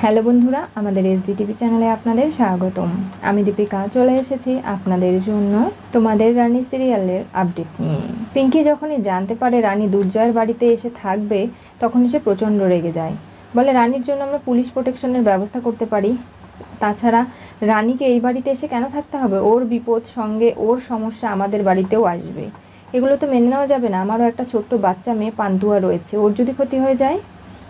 Hello বন্ধুরা, আমাদের SD TV চ্যানেলে আপনাদের স্বাগতম। আমি দীপিকা, চলে এসেছি আপনাদের জন্য তোমাদের রানী সিরিয়ালের আপডেট নিয়ে। পিঙ্কি যখনই জানতে পারে রানী দুর্জয়ের বাড়িতে এসে থাকবে, তখনই সে প্রচণ্ড রেগে যায়। বলে, রানীর জন্য আমরা পুলিশ প্রোটেকশনের ব্যবস্থা করতে পারি। তাছাড়া রানীকে এই বাড়িতে এসে কেন থাকতে হবে? ওর বিপদ সঙ্গে ওর সমস্যা আমাদের বাড়িতেও আসবে। এগুলো তো মেনে নেওয়া যাবে না। আমারও একটা ছোট্ট বাচ্চা মেয়ে পান্তুয়া রয়েছে। ওর যদি ক্ষতি হয়ে যায়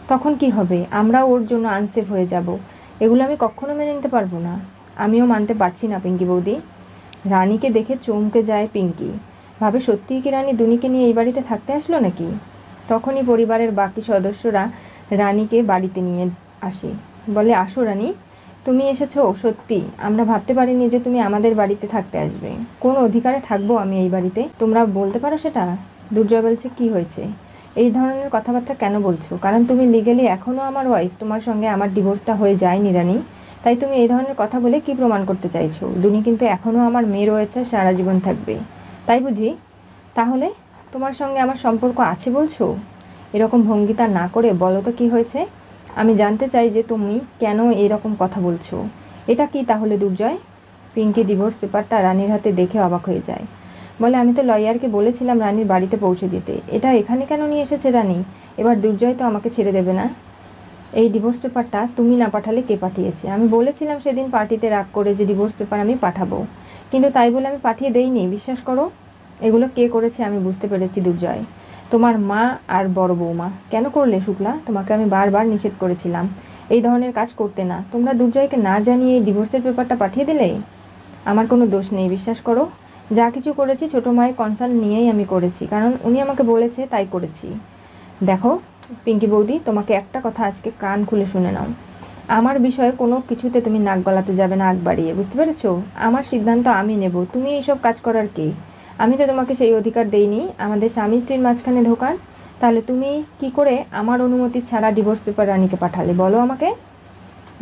তখন কি হবে? আমরা ওর জন্য আনসেফ হয়ে যাব। এগুলো আমি কখনো মেনে নিতে পারব না। আমিও মানতে পারছি না, পিঙ্কি বৌদি। রানীকে দেখে চমকে যায় পিঙ্কি। ভাবে, সত্যিই কি রানী দুনিকে নিয়ে এই বাড়িতে থাকতে আসলো নাকি? তখনই পরিবারের বাকি সদস্যরা রানীকে বাড়িতে নিয়ে আসে। বলে, আসো রানী। তুমি এসেছ, সত্যি। আমরা ভাবতে পারিনি যে তুমি আমাদের বাড়িতে থাকতে আসবে। কোন অধিকারে থাকব আমি এই বাড়িতে। তোমরা বলতে পারো সেটা? দুর্জয় বলছে, কি হয়েছে? এই ধরনের কথাবার্তা কেন বলছো? কারণ তুমি লিগেলি এখনও আমার ওয়াইফ তোমার সঙ্গে আমার ডিভোর্সটা হয়ে যায়নি রানী তাই তুমি এই ধরনের কথা বলে কি প্রমাণ করতে চাইছো? দুনি কিন্তু এখনও আমার মেয়ে রয়েছে, সারা জীবন থাকবে। তাই বুঝি? তাহলে তোমার সঙ্গে আমার সম্পর্ক আছে বলছো? এরকম ভঙ্গিতা না করে বলো তো কী হয়েছে? আমি জানতে চাই যে তুমি কেন এরকম কথা বলছো। এটা কি তাহলে দুর্জয়? পিঙ্কি ডিভোর্স পেপারটা রানীর হাতে দেখে অবাক হয়ে যায়। বলে আমি তো লয়ারকে বলেছিলাম রানীর বাড়িতে পৌঁছে দিতে। এটা এখানে কেন নিয়ে এসেছে রানী? এবার দুর্জয় তো আমাকে ছেড়ে দেবে না। এই ডিভোর্স পেপারটা তুমি না পাঠালে কে পাঠিয়েছে? আমি বলেছিলাম সেদিন পার্টিতে রাগ করে যে ডিভোর্স পেপার আমি পাঠাবো। কিন্তু তাই বলে আমি পাঠিয়ে দেইনি, বিশ্বাস করো? এগুলো কে করেছে আমি বুঝতে পেরেছি দুর্জয়। তোমার মা আর বড় বৌমা। কেন করলে শুক্লা? তোমাকে আমি বারবার নিষেধ করেছিলাম। এই ধরনের কাজ করতে না। তোমরা দুর্জয়কে না জানিয়ে এই ডিভোর্সের পেপারটা পাঠিয়ে দিলে? আমার কোনো দোষ নেই, বিশ্বাস করো? যা কিছু করেছি ছোটো মায়ের কনসার্ন নিয়েই আমি করেছি। কারণ উনি আমাকে বলেছে, তাই করেছি। দেখো, পিঙ্কি বৌদি, তোমাকে একটা কথা আজকে কান খুলে শুনে নাও। আমার বিষয়ে কোনো কিছুতে তুমি নাক গলাতে যাবে না, আগ বাড়িয়ে, বুঝতে পেরেছ? আমার সিদ্ধান্ত আমি নেব। তুমি এইসব কাজ করার কে? আমি তো তোমাকে সেই অধিকার দেইনি। আমাদের স্বামী স্ত্রীর মাঝখানে ঢোকার তাহলে তুমি কি করে আমার অনুমতি ছাড়া ডিভোর্স পেপার রানীকে পাঠালে? বলো আমাকে।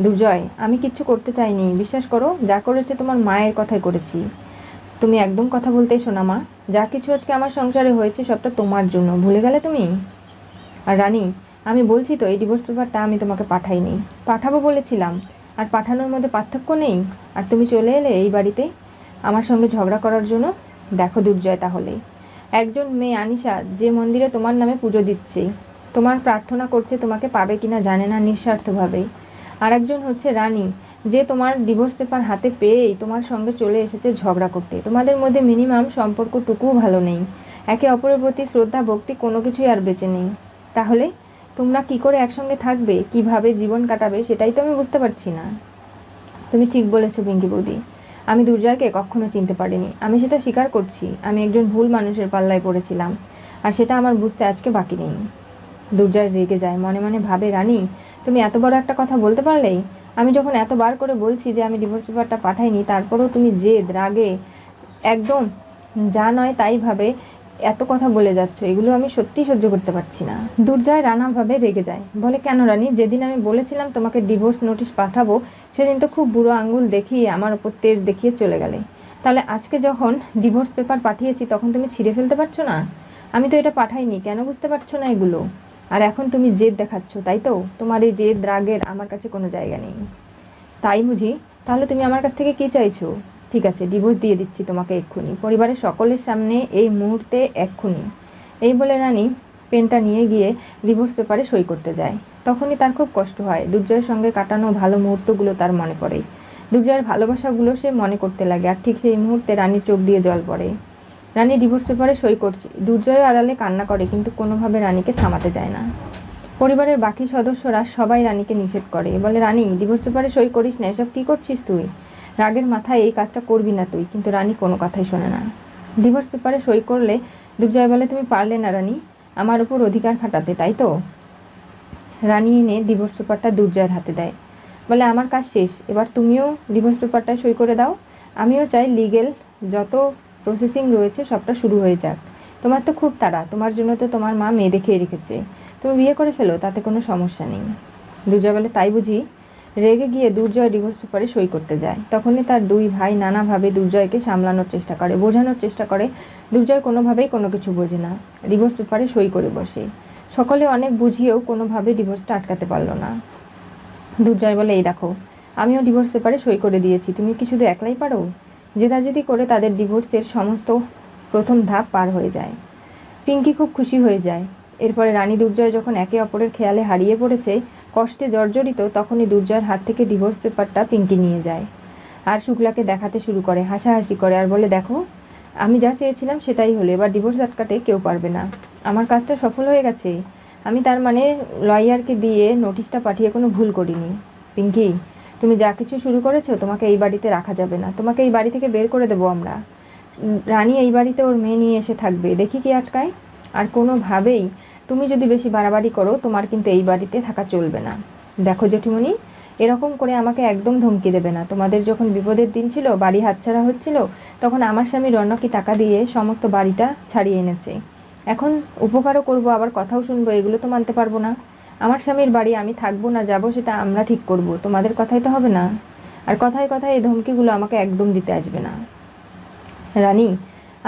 দুর্জয়, আমি কিচ্ছু করতে চাইনি। বিশ্বাস করো, যা করেছে তোমার মায়ের কথাই করেছি। তুমি একদম কথা বলতেই শোনা, মা। যা কিছু আজকে আমার সংসারে হয়েছে সবটা তোমার জন্য। ভুলে গেলে তুমি? আর রানী, আমি বলছি তো, এই ডিভোর্স পেপারটা আমি তোমাকে পাঠাইনি। পাঠাবো বলেছিলাম। আর পাঠানোর মধ্যে পার্থক্য নেই? আর তুমি চলে এলে এই বাড়িতে? আমার সঙ্গে ঝগড়া করার জন্য? দেখো দুর্জয় তাহলে। একজন মেয়ে আনিশা যে মন্দিরে তোমার নামে পুজো দিচ্ছে। তোমার প্রার্থনা করছে তোমাকে পাবে কিনা জানে না নিঃস্বার্থভাবে। আর একজন হচ্ছে রানী। যে তোমার ডিভোর্স পেপার হাতে পেয়েই তোমার সঙ্গে চলে এসেছে ঝগড়া করতে। তোমাদের মধ্যে মিনিমাম সম্পর্কটুকুও ভালো নেই। একে অপরের প্রতি শ্রদ্ধা, ভক্তি কোনো কিছুই আর বেঁচে নেই। তাহলে তোমরা কি করে একসঙ্গে থাকবে? কীভাবে জীবন কাটাবে? সেটাই তো আমি বুঝতে পারছি না। তুমি ঠিক বলেছ পিঙ্কি বৌদি। আমি দুর্জয়কে কখনো চিনতে পারিনি। আমি সেটা স্বীকার করছি। আমি একজন ভুল মানুষের পাল্লায় পড়েছিলাম। আর সেটা আমার বুঝতে আজকে বাকি নেই। দুর্জয় রেগে যায়। মনে মনে ভাবে, রানী, তুমি এত বড় একটা কথা বলতে পারলেই আমি যখন এতবার করে বলছি যে আমি ডিভোর্স পেপারটা পাঠাইনি, তারপরেও তুমি জেদ, রাগে, একদম যা নয় তাই ভাবে এত কথা বলে যাচ্ছ, এগুলো আমি সত্যিই সহ্য করতে পারছি না। দুর্জয় রানাভাবে রেগে যায়। বলে, কেন রানী? যেদিন আমি বলেছিলাম তোমাকে ডিভোর্স নোটিশ পাঠাবো, সেদিন তো খুব বুড়ো আঙ্গুল দেখিয়ে আমার ওপর তেজ দেখিয়ে চলে গেলে। তাহলে আজকে যখন ডিভোর্স পেপার পাঠিয়েছি, তখন তুমি ছিঁড়ে ফেলতে পারছ না? আমি তো এটা পাঠাইনি, কেন বুঝতে পারছ না এগুলো? আর এখন তুমি জেদ দেখাচ্ছ, তাই তো? তোমার এই জেদ, রাগের আমার কাছে কোনো জায়গা নেই। তাই বুঝি তাহলে তুমি আমার কাছ থেকে কি চাইছো? ঠিক আছে ডিভোর্স দিয়ে দিচ্ছি তোমাকে এক্ষুনি। পরিবারের সকলের সামনে এই মুহূর্তে এক্ষুনি। এই বলে রানী পেনটা নিয়ে গিয়ে ডিভোর্স পেপারে সই করতে যায়। তখনই তার খুব কষ্ট হয়। দুর্জয়ের সঙ্গে কাটানো ভালো মুহূর্তগুলো তার মনে পড়ে। দুর্জয়ের ভালোবাসাগুলো সে মনে করতে লাগে, আর ঠিক সেই মুহূর্তে রানীর চোখ দিয়ে জল পড়ে। রানী ডিভোর্স পেপারে সই করছে। দুর্জয় আড়ালে কান্না করে, কিন্তু কোনোভাবে রানীকে থামাতে যায় না। পরিবারের বাকি সদস্যরা সবাই রানীকে নিষেধ করে। বলে, রানী ডিভোর্স পেপারে সই করিস না, এসব কী করছিস তুই? রাগের মাথায় এই কাজটা করবি না তুই। কিন্তু রানী কোনো কথাই শোনে না। ডিভোর্স পেপারে সই করলে দুর্জয় বলে, তুমি পারলে না রানী, আমার উপর অধিকার খাটাতে, তাই তো? রানী এনে ডিভোর্স পেপারটা দুর্জয়ের হাতে দেয়। বলে, আমার কাজ শেষ, এবার তুমিও ডিভোর্স পেপারটায় সই করে দাও। আমিও চাই লিগেল যত প্রসেসিং রয়েছে, সবটা শুরু হয়ে যাক। তোমার তো খুব তাড়া, তোমার জন্য তো তোমার মা মেয়ে দেখিয়ে রেখেছে। তুমি বিয়ে করে ফেলো, তাতে কোনো সমস্যা নেই। দুর্জয় বলে তাই বুঝি? রেগে গিয়ে দুর্জয় ডিভোর্স পেপারে সই করতে যায়। তখনই তার দুই ভাই নানাভাবে দুর্জয়কে সামলানোর চেষ্টা করে, বোঝানোর চেষ্টা করে। দুর্জয় কোনোভাবেই কোনো কিছু বোঝে না। ডিভোর্স পেপারে সই করে বসে। সকলে অনেক বুঝিয়েও কোনোভাবে ডিভোর্সটা আটকাতে পারল না। দুর্জয় বলে, এই দেখো, আমিও ডিভোর্স পেপারে সই করে দিয়েছি। তুমি কি শুধু একলাই পারো? জেদাজেদি করে তাদের ডিভোর্সের সমস্ত প্রথম ধাপ পার হয়ে যায়। পিঙ্কি খুব খুশি হয়ে যায়। এরপরে রানী দুর্জয় যখন একে অপরের খেয়ালে হারিয়ে পড়েছে, কষ্টে জর্জরিত, তখনই দুর্জয়ের হাত থেকে ডিভোর্স পেপারটা পিঙ্কি নিয়ে যায়। আর শুক্লাকে দেখাতে শুরু করে, হাসাহাসি করে আর বলে, দেখো, আমি যা চেয়েছিলাম সেটাই হলো, এবার ডিভোর্স আটকাতে কেউ পারবে না। আমার কাজটা সফল হয়ে গেছে। আমি তার মানে লয়ারকে দিয়ে নোটিশটা পাঠিয়ে কোনো ভুল করিনি। পিঙ্কি তুমি যা কিছু শুরু করেছ, তোমাকে এই বাড়িতে রাখা যাবে না। তোমাকে এই বাড়ি থেকে বের করে দেবো আমরা। রানী এই বাড়িতে ওর মেয়ে নিয়ে এসে থাকবে। দেখি কি আটকায়। আর কোনোভাবেই তুমি যদি বেশি বাড়াবাড়ি করো, তোমার কিন্তু এই বাড়িতে থাকা চলবে না। দেখো জেঠুমণি, এরকম করে আমাকে একদম ধমকি দেবে না। তোমাদের যখন বিপদের দিন ছিল, বাড়ি হাতছাড়া হচ্ছিল, তখন আমার স্বামী রণ্যকে টাকা দিয়ে সমস্ত বাড়িটা ছাড়িয়ে এনেছে। এখন উপকারও করব, আবার কথাও শুনব, এগুলো তো মানতে পারব না। আমার স্বামীর বাড়ি, আমি থাকব না, যাব সেটা আমরা ঠিক করব। তোমাদের কথাই তো হবে না। আর কথায় কথায় এই ধমকিগুলো আমাকে একদম দিতে আসবে না। রানী,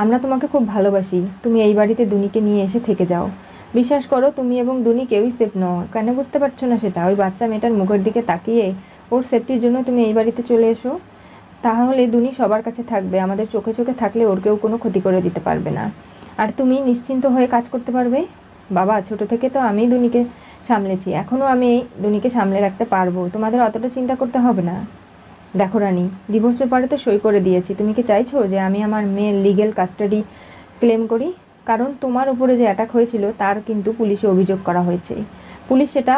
আমরা তোমাকে খুব ভালোবাসি। তুমি এই বাড়িতে দুনিকে নিয়ে এসে থেকে যাও। বিশ্বাস করো, তুমি এবং দুনি কেউই সেফ নও। কেন বুঝতে পারছ না সেটা? ওই বাচ্চা মেয়েটার মুখের দিকে তাকিয়ে ওর সেফটির জন্য তুমি এই বাড়িতে চলে এসো। তাহলে দুনি সবার কাছে থাকবে। আমাদের চোখে চোখে থাকলে ওর কেউ কোনো ক্ষতি করে দিতে পারবে না। আর তুমি নিশ্চিন্ত হয়ে কাজ করতে পারবে? বাবা, ছোট থেকে তো আমি দুনিকে সামলেছি। এখনও আমি দুনিকে সামলে রাখতে পারব। তোমাদের অতটা চিন্তা করতে হবে না। দেখো রানী ডিভোর্স পেপারে তো সই করে দিয়েছি। তুমি কি চাইছো যে আমি আমার মেয়ের লিগেল কাস্টাডি ক্লেম করি? কারণ তোমার উপরে যে অ্যাটাক হয়েছিল, তার কিন্তু পুলিশে অভিযোগ করা হয়েছে। পুলিশ সেটা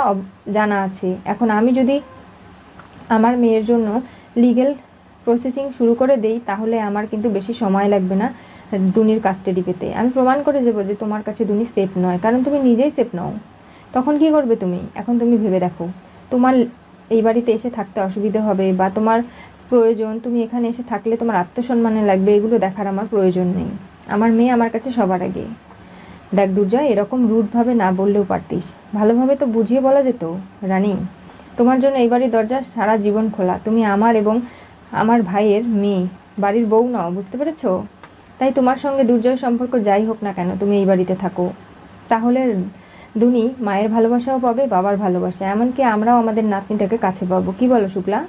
জানা আছে। এখন আমি যদি আমার মেয়ের জন্য লিগেল প্রসেসিং শুরু করে দেই, তাহলে আমার কিন্তু বেশি সময় লাগবে না দুনির কাস্টাডি পেতে। আমি প্রমাণ করে দেবো যে তোমার কাছে দুনি সেফ নয়। কারণ তুমি নিজেই সেফ নও। তখন কি করবে তুমি? এখন তুমি ভেবে দেখো। তোমার এই বাড়িতে এসে থাকতে অসুবিধে হবে বা তোমার প্রয়োজন, তুমি এখানে এসে থাকলে তোমার আত্মসম্মানে লাগবে, এগুলো দেখার আমার প্রয়োজন নেই। আমার মেয়ে আমার কাছে সবার আগে। দেখ দুর্জয়, এরকম রুটভাবে না বললেও পারতিস। ভালোভাবে তো বুঝিয়ে বলা যেত, রানী। তোমার জন্য এই বাড়ির দরজা সারা জীবন খোলা। তুমি আমার এবং আমার ভাইয়ের মেয়ে। বাড়ির বউ নাও, বুঝতে পেরেছ? তাই তোমার সঙ্গে দুর্জয় সম্পর্ক যাই হোক না কেন, তুমি এই বাড়িতে থাকো। তাহলে দুনি, মায়ের ভালোবাসাও পাবে, বাবার ভালোবাসা। এমনকি আমরাও আমাদের নাতনিটাকে কাছে পাবো। কি বলো শুক্লা?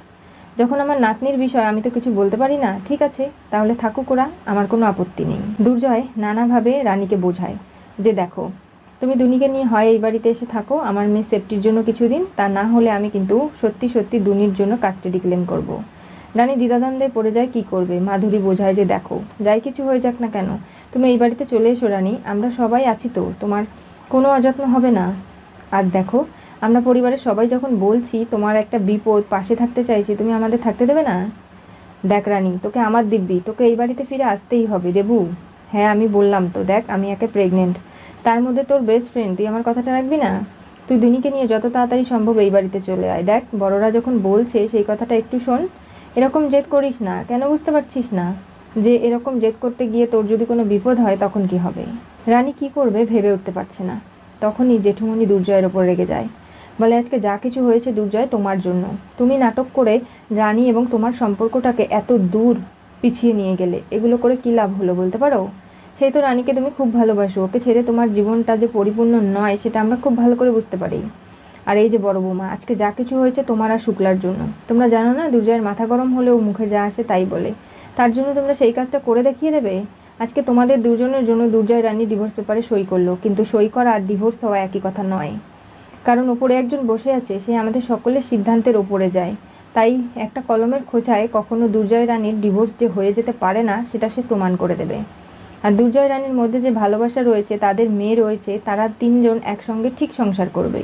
যখন আমার নাতনির বিষয় আমি তো কিছু বলতে পারি না, ঠিক আছে, তাহলে থাকুক ওরা, আমার কোনো আপত্তি নেই। দুর্জয় নানাভাবে রানীকে বোঝায় যে দেখো, তুমি দুনিকে নিয়ে হয় এই বাড়িতে এসে থাকো, আমার মেয়ে সেফটির জন্য কিছুদিন, তা না হলে আমি কিন্তু সত্যি সত্যি দুনির জন্য কাস্টাডি ক্লেম করব। রানী দ্বিধাদ্বন্দ্বে পড়ে যায়, কি করবে? মাধুরী বোঝায় যে দেখো, যাই কিছু হয়ে যাক না কেন, তুমি এই বাড়িতে চলে এসো রানী, আমরা সবাই আছি তো, তোমার কোনো অযত্ন হবে না। আর দেখো, আমরা পরিবারের সবাই যখন বলছি, তোমার একটা বিপদ, পাশে থাকতে চাইছি, তুমি আমাদের থাকতে দেবে না? দেখ রানী, তোকে আমার দিব্যি, তোকে এই বাড়িতে ফিরে আসতেই হবে, দেবু। হ্যাঁ আমি বললাম তো, দেখ, আমি একে প্রেগনেন্ট তার মধ্যে তোর বেস্ট ফ্রেন্ড তুই আমার কথাটা রাখবি না? তুই দুনিকে নিয়ে যত তাড়াতাড়ি সম্ভব এই বাড়িতে চলে আয়। দেখ, বড়রা যখন বলছে, সেই কথাটা একটু শোন। এরকম জেদ করিস না। কেন বুঝতে পারছিস না যে, এরকম জেদ করতে গিয়ে তোর যদি কোনো বিপদ হয়, তখন কি হবে? রানী কি করবে ভেবে উঠতে পারছে না। তখনই জেঠুমণি দুর্জয়ের ওপর রেগে যায়। বলে, আজকে যা কিছু হয়েছে দুর্জয়, তোমার জন্য। তুমি নাটক করে রানী এবং তোমার সম্পর্কটাকে এত দূর পিছিয়ে নিয়ে গেলে, এগুলো করে কী লাভ হলো বলতে পারো? সেই তো রানীকে তুমি খুব ভালোবাসো। ওকে ছেড়ে তোমার জীবনটা যে পরিপূর্ণ নয়, সেটা আমরা খুব ভালো করে বুঝতে পারি। আর এই যে বড় বৌমা, আজকে যা কিছু হয়েছে তোমার আর শুক্লার জন্য। তোমরা জানো না, দুর্জয়ের মাথা গরম হলেও মুখে যা আসে তাই বলে। তার জন্য তোমরা সেই কাজটা করে দেখিয়ে দেবে? আজকে তোমাদের দুজনের জন্য দুর্জয় রানী ডিভোর্স পেপারে সই করল, কিন্তু সই করা আর ডিভোর্স হওয়া একই কথা নয়। কারণ ওপরে একজন বসে আছে, সে আমাদের সকলের সিদ্ধান্তের ওপরে যায়। তাই একটা কলমের খোঁচায় কখনো দুর্জয় রানীর ডিভোর্স যে হয়ে যেতে পারে না, সেটা সে প্রমাণ করে দেবে। আর দুর্জয় রানীর মধ্যে যে ভালোবাসা রয়েছে, তাদের মেয়ে রয়েছে, তারা তিনজন একসঙ্গে ঠিক সংসার করবে।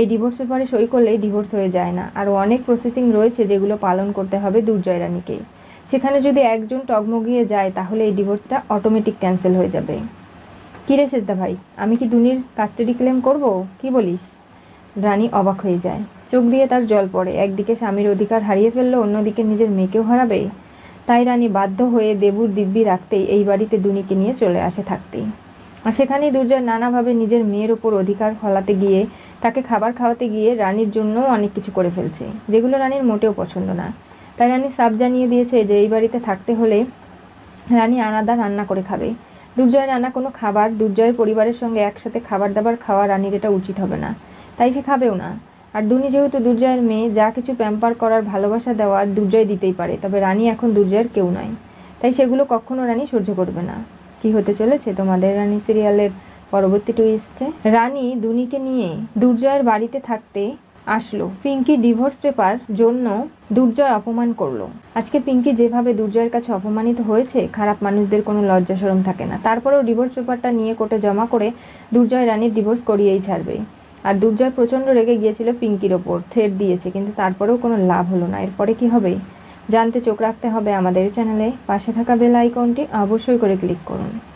এই ডিভোর্স পেপারে সই করলে ডিভোর্স হয়ে যায় না। আর অনেক প্রসেসিং রয়েছে যেগুলো পালন করতে হবে দুর্জয় রানীকে। সেখানে যদি একজন টগমগিয়ে যায়, তাহলে এই ডিভোর্সটা অটোমেটিক ক্যান্সেল হয়ে যাবে। কী রে সেজদা ভাই, আমি কি দুনির কাস্টাডি ক্লেম করব? কি বলিস? রানী অবাক হয়ে যায়। চোখ দিয়ে তার জল পড়ে। একদিকে স্বামীর অধিকার হারিয়ে ফেলল, অন্যদিকে নিজের মেয়েকেও হারাবে। তাই রানী বাধ্য হয়ে দেবুর দিব্যি রাখতেই এই বাড়িতে দুনিকে নিয়ে চলে আসে থাকতেই আর সেখানেই দুর্জয় নানাভাবে নিজের মেয়ের ওপর অধিকার ফলাতে গিয়ে, তাকে খাবার খাওয়াতে গিয়ে রানীর জন্যও অনেক কিছু করে ফেলছে, যেগুলো রানীর মোটেও পছন্দ না। তাই রানী সাপ জানিয়ে দিয়েছে যে এই বাড়িতে থাকতে হলে রানী আনাদা রান্না করে খাবে। দুর্জয় রান্না কোনো খাবার দুর্জয়ের পরিবারের সঙ্গে একসাথে খাবার দাবার খাওয়া রানীর এটা উচিত হবে না। তাই সে খাবেও না। আর দুনি যেহেতু দুর্জয়ের মেয়ে, যা কিছু প্যাম্পার করার ভালোবাসা দেওয়ার দুর্জয় দিতেই পারে, তবে রানী এখন দুর্জয়ের কেউ নয়। তাই সেগুলো কখনো রানী সহ্য করবে না। কি হতে চলেছে তোমাদের রানী সিরিয়ালের পরবর্তী টুইস্টে রানী দুনিকে নিয়ে দুর্জয়ের বাড়িতে থাকতে আসলো। পিঙ্কি ডিভোর্স পেপার জন্য দুর্জয় অপমান করল। আজকে পিঙ্কি যেভাবে দুর্জয়ের কাছে অপমানিত হয়েছে, খারাপ মানুষদের কোনো লজ্জা সরম থাকে না। তারপরেও ডিভোর্স পেপারটা নিয়ে কোর্টে জমা করে দুর্জয় রানীর ডিভোর্স করিয়েই ছাড়বে। আর দুর্জয় প্রচণ্ড রেগে গিয়েছিল পিঙ্কির ওপর, থ্রেট দিয়েছে, কিন্তু তারপরেও কোনো লাভ হলো না। এরপরে কি হবে? জানতে চোখ রাখতে হবে আমাদের চ্যানেলে। পাশে থাকা বেল আইকনটি অবশ্যই করে ক্লিক করুন।